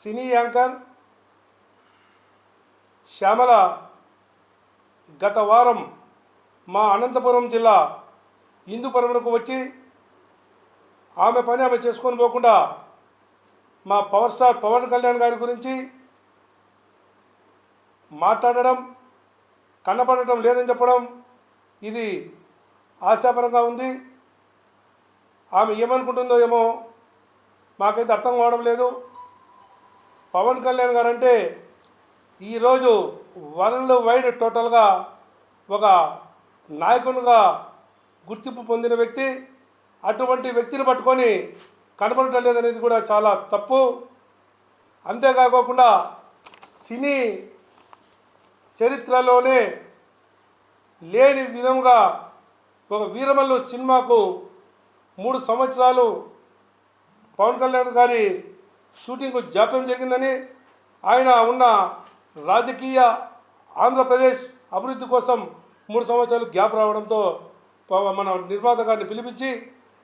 సినీ anchor Shyamala గత వారం మా అనంతపురం జిల్లా హిందూపురంకు వచ్చి ఆమె పని ఆమె చేసుకొని పోకుండా మా పవర్ స్టార్ పవన్ కళ్యాణ్ గారి గురించి మాట్లాడడం కనపడటం లేదని చెప్పడం ఇది ఆశాపరంగా ఉంది. ఆమె ఏమనుకుంటుందో ఏమో మాకైతే అర్థం కావడం లేదు. పవన్ కళ్యాణ్ గారు అంటే ఈరోజు వరల్డ్ వైడ్ టోటల్గా ఒక నాయకునిగా గుర్తింపు పొందిన వ్యక్తి. అటువంటి వ్యక్తిని పట్టుకొని కనపడటం లేదనేది కూడా చాలా తప్పు. అంతేకాకోకుండా సినీ చరిత్రలోనే లేని విధంగా ఒక వీరమల్లు సినిమాకు మూడు సంవత్సరాలు పవన్ కళ్యాణ్ గారి షూటింగ్ జాప్యం జరిగిందని ఆయన ఉన్న రాజకీయ ఆంధ్రప్రదేశ్ అభివృద్ధి కోసం మూడు సంవత్సరాలు గ్యాప్ రావడంతో మన నిర్మాత గారిని పిలిపించి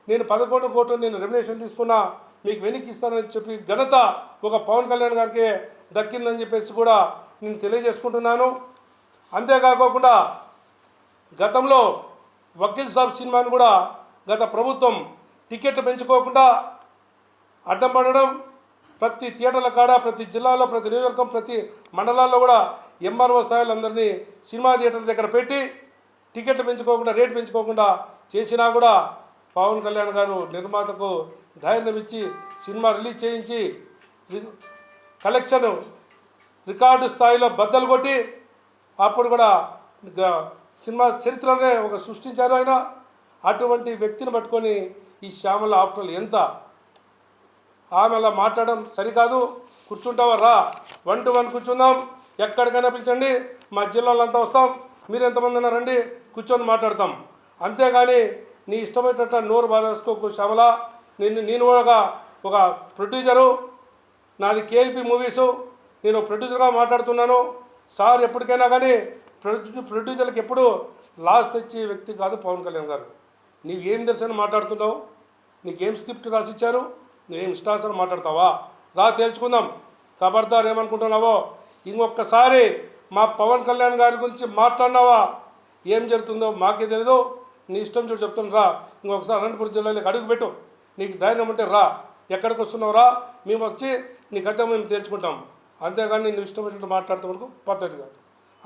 నేను పదకొండు కోట్లు నేను రెమ్యునేషన్ తీసుకున్నా మీకు వెనక్కి ఇస్తానని చెప్పి ఘనత ఒక పవన్ కళ్యాణ్ గారికి దక్కిందని చెప్పేసి కూడా నేను తెలియజేసుకుంటున్నాను. అంతేకాకుండా గతంలో వకీల్ సాబ్ సినిమాను కూడా గత ప్రభుత్వం టికెట్ పెంచుకోకుండా అడ్డం పడడం ప్రతి థియేటర్ల కాడ ప్రతి జిల్లాలో ప్రతి నియోజకవర్గం ప్రతి మండలాల్లో కూడా ఎంఆర్ఓ స్థాయిలో అందరినీ సినిమా థియేటర్ల దగ్గర పెట్టి టికెట్ పెంచుకోకుండా రేటు పెంచుకోకుండా చేసినా కూడా పవన్ కళ్యాణ్ గారు నిర్మాతకు ధైర్యం ఇచ్చి సినిమా రిలీజ్ చేయించి రి- కలెక్షన్ రికార్డు స్థాయిలో బద్దలు కొట్టి అప్పుడు కూడా సినిమా చరిత్రనే ఒక సృష్టించారు ఆయన. అటువంటి వ్యక్తిని పట్టుకొని ఈ శ్యామల ఆఫ్టర్లు ఎంత ఆమె అలా మాట్లాడడం సరికాదు. కూర్చుంటావా రా వన్ టు వన్ కూర్చుందాం. ఎక్కడికైనా పిలిచండి. మా జిల్లాలో అంతా వస్తాం. మీరు ఎంతమంది అయినా రండి. కూర్చొని మాట్లాడతాం. అంతేగాని నీ ఇష్టమైనట్టు నోరు బాలేసుకోకు శ్యామల. నిన్ను నేను కూడా ఒక ప్రొడ్యూసరు. నాది కేఎల్పి మూవీసు. నేను ప్రొడ్యూసర్గా మాట్లాడుతున్నాను. సార్ ఎప్పటికైనా కానీ ప్రొడ్యూ ప్రొడ్యూసర్లకు ఎప్పుడు లాస్ తెచ్చే వ్యక్తి కాదు పవన్ కళ్యాణ్ గారు. నీవు ఏం తెలుసని మాట్లాడుతున్నావు? నీకేం స్క్రిప్ట్ రాసిచ్చారు? నువ్వేం ఇష్టాసనం మాట్లాడతావా? రా తేల్చుకుందాం. ఖబర్దార్ ఏమనుకుంటున్నావో? ఇంకొకసారి మా పవన్ కళ్యాణ్ గారి గురించి మాట్లాడినావా? ఏం జరుగుతుందో మాకే తెలియదు నీ ఇష్టం చూడు చెప్తాను రా. ఇంకొకసారి అనంతపురం జిల్లాలోకి అడుగు పెట్టు. నీకు ధైర్యం ఉంటే రా. ఎక్కడికి వస్తున్నావు రా? మేము వచ్చి నీ కథ మేము తేల్చుకుంటాం. అంతేగాని నువ్వు ఇష్టం వచ్చినట్టు మాట్లాడతాం వరకు పద్ధతి కాదు.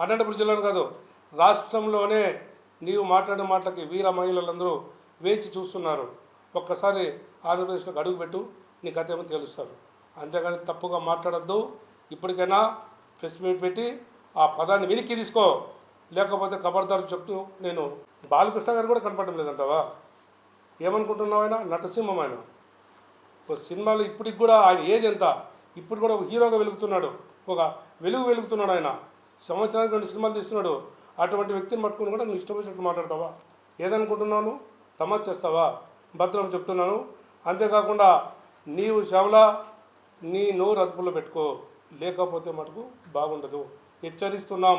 అనంతపురం జిల్లాలో కాదు రాష్ట్రంలోనే నీవు మాట్లాడిన మాటలకి వీర మహిళలందరూ వేచి చూస్తున్నారు. ఒక్కసారి ఆంధ్రప్రదేశ్లోకి అడుగుపెట్టు నీ కథ ఏమో తెలుస్తారు. అంతేగాని తప్పుగా మాట్లాడద్దు. ఇప్పటికైనా ప్రెస్ మీట్ పెట్టి ఆ పదాన్ని వెనక్కి తీసుకో. లేకపోతే ఖబర్దారు చెప్తూ నేను బాలకృష్ణ గారు కూడా కనపడడం లేదంటావా? ఏమనుకుంటున్నావు ఆయన? నటసింహం ఆయన. ఇప్పుడు సినిమాలు ఇప్పటికి కూడా ఆయన ఏజ్ ఎంత? ఇప్పుడు కూడా ఒక హీరోగా వెలుగుతున్నాడు. ఒక వెలుగు వెలుగుతున్నాడు ఆయన. సంవత్సరానికి రెండు సినిమాలు తీస్తున్నాడు. అటువంటి వ్యక్తిని పట్టుకుని కూడా నువ్వు ఇష్టం వచ్చినట్టు మాట్లాడతావా ఏదనుకుంటున్నాను తమాష్ చేస్తావా? భద్రం చెప్తున్నాను. అంతేకాకుండా నీవు శ్యామల నీ నోరు అదుపులో పెట్టుకో. లేకపోతే మటుకు బాగుండదు. హెచ్చరిస్తున్నాం.